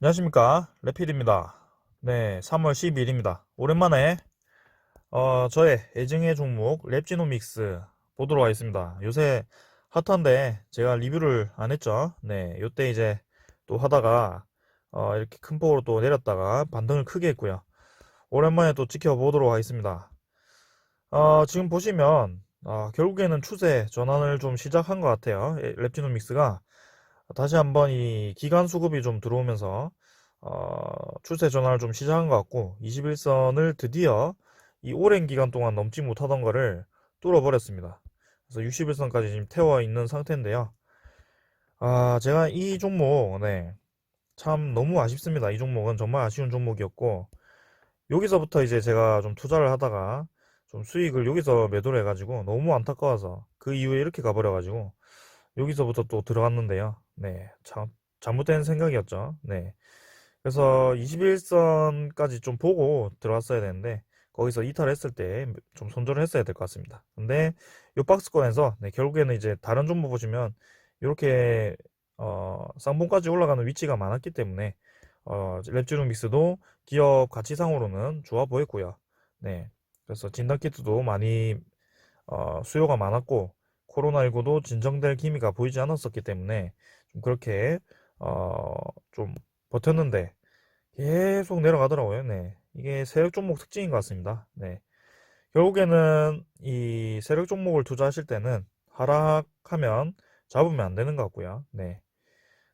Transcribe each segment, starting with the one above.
안녕하십니까? 래필입니다. 네 3월 12일입니다. 오랜만에 어, 저의 애증의 종목 랩지노믹스 보도록 하겠습니다. 요새 핫한데 제가 리뷰를 안 했죠? 네 요때 이제 또 하다가 어, 이렇게 큰 폭으로 또 내렸다가 반등을 크게 했고요. 오랜만에 또 지켜보도록 하겠습니다. 어, 지금 보시면 어, 결국에는 추세 전환을 좀 시작한 것 같아요. 에- 랩지노믹스가 다시 한번 이 기간 수급이 좀 들어오면서 어, 추세 전환을 좀 시작한 것 같고 21선을 드디어 이 오랜 기간 동안 넘지 못하던 거를 뚫어버렸습니다. 그래서 61선까지 지금 태워 있는 상태인데요. 아, 제가 이 종목, 네, 참 너무 아쉽습니다. 이 종목은 정말 아쉬운 종목이었고 여기서부터 이제 제가 좀 투자를 하다가 좀 수익을 여기서 매도를 해가지고 너무 안타까워서 그 이후에 이렇게 가버려가지고 여기서부터 또 들어갔는데요. 네, 참 잘못된 생각이었죠. 네. 그래서 21선까지 좀 보고 들어갔어야 되는데 거기서 이탈했을 때 좀 손절을 했어야 될 것 같습니다. 근데 이 박스권에서 네, 결국에는 이제 다른 종목 보시면 이렇게 어, 쌍봉까지 올라가는 위치가 많았기 때문에 어, 랩지노믹스도 기업 가치상으로는 좋아 보였고요. 네. 그래서 진단키트도 많이 어, 수요가 많았고 코로나19도 진정될 기미가 보이지 않았었기 때문에 좀 그렇게 어, 좀 버텼는데 계속 내려가더라고요. 네. 이게 세력 종목 특징인 것 같습니다. 네. 결국에는 이 세력 종목을 투자하실 때는 하락하면 잡으면 안 되는 것 같고요. 네.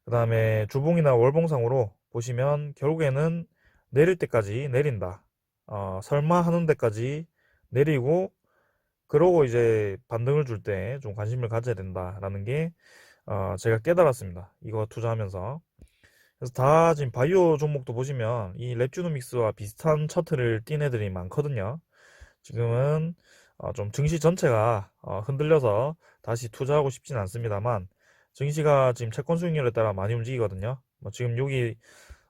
그 다음에 주봉이나 월봉상으로 보시면 결국에는 내릴 때까지 내린다. 어, 설마 하는 데까지 내리고 그러고 이제 반등을 줄 때 좀 관심을 가져야 된다라는 게 어, 제가 깨달았습니다. 이거 투자하면서. 그래서 다 지금 바이오 종목도 보시면 이 랩주노믹스와 비슷한 차트를 띈 애들이 많거든요. 지금은 어, 좀 증시 전체가 어, 흔들려서 다시 투자하고 싶진 않습니다만 증시가 지금 채권 수익률에 따라 많이 움직이거든요. 뭐 지금 여기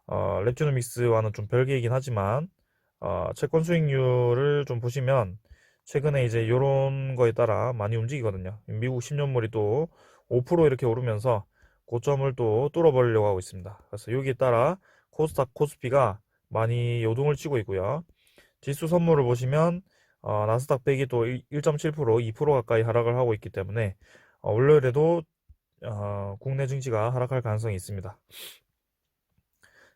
어, 랩주노믹스와는 좀 별개이긴 하지만 어, 채권 수익률을 좀 보시면 최근에 이제 요런 거에 따라 많이 움직이거든요. 미국 10년물이 또 5% 이렇게 오르면서 고점을 또 뚫어버리려고 하고 있습니다. 그래서 여기에 따라 코스닥, 코스피가 많이 요동을 치고 있고요. 지수 선물을 보시면 어, 나스닥 100이 또 1.7%, 2% 가까이 하락을 하고 있기 때문에 어, 월요일에도 어, 국내 증시가 하락할 가능성이 있습니다.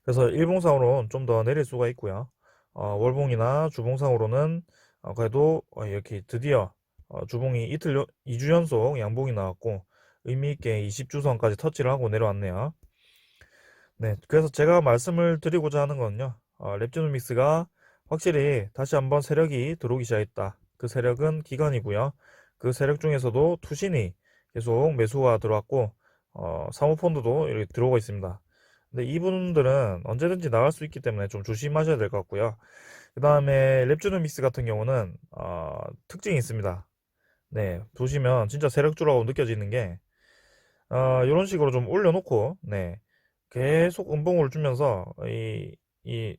그래서 일봉상으로는 좀 더 내릴 수가 있고요. 어, 월봉이나 주봉상으로는 어, 그래도 어, 이렇게 드디어 어, 주봉이 이틀, 여- 2주 연속 양봉이 나왔고 의미 있게 20주선까지 터치를 하고 내려왔네요. 네, 그래서 제가 말씀을 드리고자 하는 거는요. 어, 랩지노믹스가 확실히 다시 한번 세력이 들어오기 시작했다. 그 세력은 기관이고요. 그 세력 중에서도 투신이 계속 매수가 들어왔고 어, 사모펀드도 이렇게 들어오고 있습니다. 근데 이분들은 언제든지 나갈 수 있기 때문에 좀 조심하셔야 될 것 같고요. 그 다음에 랩주노믹스 같은 경우는 어, 특징이 있습니다. 네, 보시면 진짜 세력주라고 느껴지는 게 어, 이런 식으로 좀 올려놓고 네, 계속 음봉을 주면서 이, 이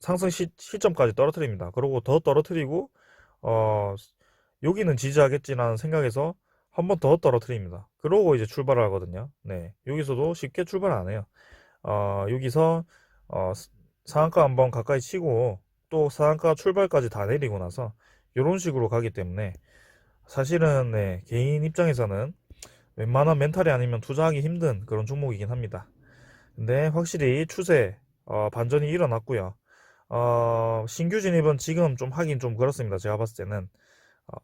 상승 시, 시점까지 떨어뜨립니다. 그리고 더 떨어뜨리고 어, 여기는 지지하겠지라는 생각에서 한 번 더 떨어뜨립니다. 그러고 이제 출발을 하거든요. 네, 여기서도 쉽게 출발 안 해요. 어, 여기서 어, 스- 상한가 한번 가까이 치고 또 상한가 출발까지 다 내리고 나서 이런 식으로 가기 때문에 사실은 네, 개인 입장에서는 웬만한 멘탈이 아니면 투자하기 힘든 그런 종목이긴 합니다. 근데 확실히 추세 어, 반전이 일어났고요. 어, 신규 진입은 지금 좀 하긴 좀 그렇습니다. 제가 봤을 때는. 어,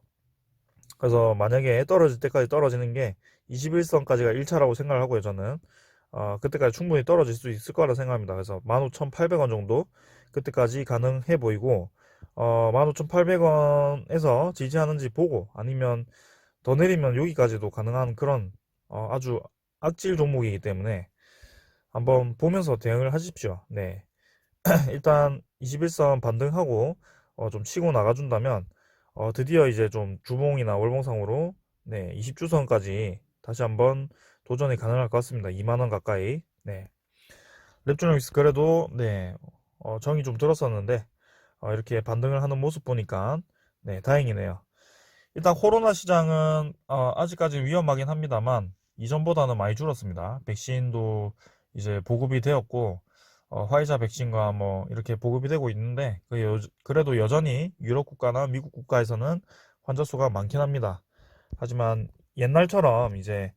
그래서 만약에 떨어질 때까지 떨어지는 게 21선까지가 1차라고 생각을 하고요, 저는. 어, 그때까지 충분히 떨어질 수 있을 거라 생각합니다. 그래서 15,800원 정도 그때까지 가능해 보이고, 어, 15,800원에서 지지하는지 보고, 아니면 더 내리면 여기까지도 가능한 그런 어, 아주 악질 종목이기 때문에 한번 보면서 대응을 하십시오. 네. 일단 21선 반등하고 어, 좀 치고 나가준다면 어, 드디어 이제 좀 주봉이나 월봉상으로 네, 20주선까지 다시 한번 도전이 가능할 것 같습니다. 2만원 가까이. 네. 랩조닉스 그래도 네, 어, 정이 좀 들었었는데 어, 이렇게 반등을 하는 모습 보니까 네, 다행이네요. 일단 코로나 시장은 어, 아직까지 위험하긴 합니다만 이전보다는 많이 줄었습니다. 백신도 이제 보급이 되었고 어, 화이자 백신과 뭐 이렇게 보급이 되고 있는데 그 여, 그래도 여전히 유럽 국가나 미국 국가에서는 환자 수가 많긴 합니다. 하지만 옛날처럼 이제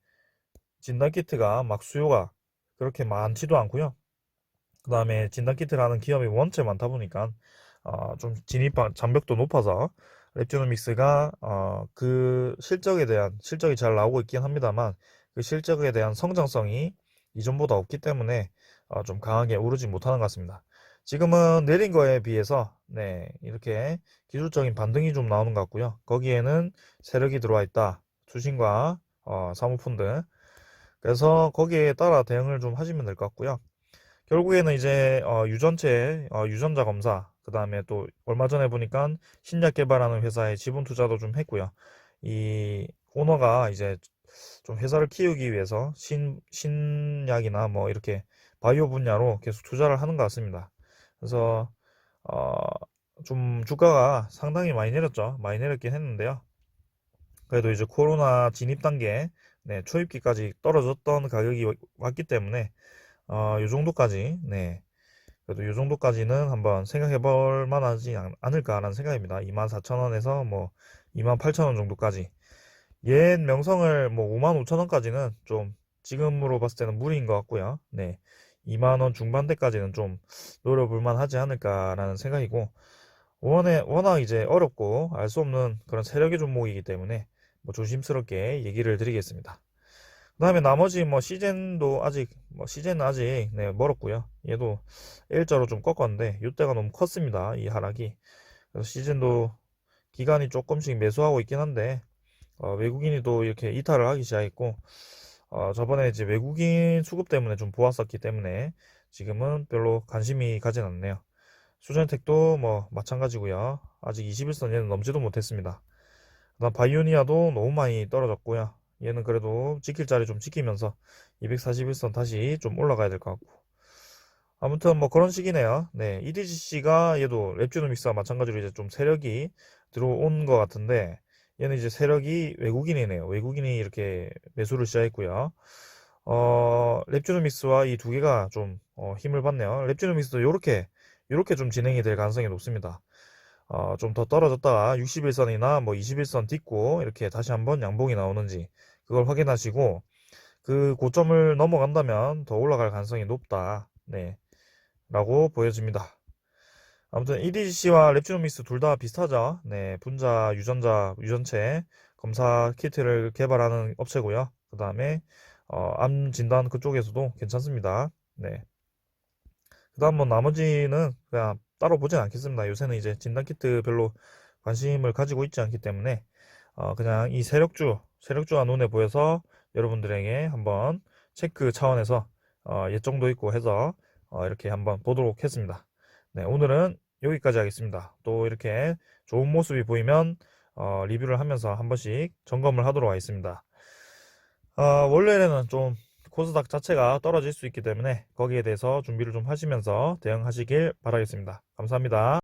진단키트가 막 수요가 그렇게 많지도 않고요. 그 다음에 진단키트라는 기업이 원체 많다 보니까 어, 좀 진입 장벽도 높아서 랩지노믹스가 어, 그 실적에 대한 실적이 잘 나오고 있긴 합니다만 그 실적에 대한 성장성이 이전보다 없기 때문에 어, 좀 강하게 오르지 못하는 것 같습니다. 지금은 내린 거에 비해서 네, 이렇게 기술적인 반등이 좀 나오는 것 같고요. 거기에는 세력이 들어와 있다. 투신과 어, 사모펀드. 그래서 거기에 따라 대응을 좀 하시면 될 것 같고요. 결국에는 이제 어, 유전체, 어, 유전자 검사, 그 다음에 또 얼마 전에 보니까 신약 개발하는 회사에 지분 투자도 좀 했고요. 이 오너가 이제 좀 회사를 키우기 위해서 신, 신약이나 뭐 이렇게 바이오 분야로 계속 투자를 하는 것 같습니다. 그래서 어, 좀 주가가 상당히 많이 내렸죠. 많이 내렸긴 했는데요. 그래도 이제 코로나 진입 단계, 네, 초입기까지 떨어졌던 가격이 왔기 때문에 어, 요 정도까지, 네, 그래도 요 정도까지는 한번 생각해 볼 만하지 않- 않을까라는 생각입니다. 24,000원에서 뭐 28,000원 정도까지. 옛 명성을 뭐 55,000원까지는 좀 지금으로 봤을 때는 무리인 것 같고요. 네. 2만원 중반대까지는 좀 노려볼 만 하지 않을까라는 생각이고, 워낙, 워낙 이제 어렵고 알 수 없는 그런 세력의 종목이기 때문에 뭐 조심스럽게 얘기를 드리겠습니다. 그 다음에 나머지 뭐 시젠도 아직, 뭐 시젠은 아직 네, 멀었고요. 얘도 일자로 좀 꺾었는데, 이때가 너무 컸습니다. 이 하락이. 그래서 시즌도 기간이 조금씩 매수하고 있긴 한데, 어, 외국인이 또 이렇게 이탈을 하기 시작했고, 어, 저번에 이제 외국인 수급 때문에 좀 보았었기 때문에 지금은 별로 관심이 가진 않네요. 수젠텍도 뭐 마찬가지고요. 아직 21선 얘는 넘지도 못했습니다. 그다음 바이오니아도 너무 많이 떨어졌고요. 얘는 그래도 지킬 자리 좀 지키면서 241선 다시 좀 올라가야 될 것 같고. 아무튼 뭐 그런 식이네요. 네, EDGC가 얘도 랩지노믹스와 마찬가지로 이제 좀 세력이 들어온 것 같은데 얘는 이제 세력이 외국인이네요. 외국인이 이렇게 매수를 시작했고요. 어, 랩지노믹스와 이 두 개가 좀 어, 힘을 받네요. 랩지노믹스도 요렇게 요렇게 좀 진행이 될 가능성이 높습니다. 어, 좀 더 떨어졌다가 61선이나 뭐 21선 딛고 이렇게 다시 한번 양봉이 나오는지 그걸 확인하시고 그 고점을 넘어간다면 더 올라갈 가능성이 높다. 네. 라고 보여집니다. 아무튼 EDGC와 랩지노믹스 둘 다 비슷하죠. 네, 분자, 유전자, 유전체 검사 키트를 개발하는 업체고요. 그 다음에 어, 암 진단 그쪽에서도 괜찮습니다. 네. 그 다음 뭐 나머지는 그냥 따로 보진 않겠습니다. 요새는 이제 진단 키트 별로 관심을 가지고 있지 않기 때문에 어, 그냥 이 세력주, 세력주가 눈에 보여서 여러분들에게 한번 체크 차원에서 어, 예정도 있고 해서 어, 이렇게 한번 보도록 했습니다. 네, 오늘은 여기까지 하겠습니다. 또 이렇게 좋은 모습이 보이면 어, 리뷰를 하면서 한 번씩 점검을 하도록 하겠습니다. 어, 원래는 좀 코스닥 자체가 떨어질 수 있기 때문에 거기에 대해서 준비를 좀 하시면서 대응하시길 바라겠습니다. 감사합니다.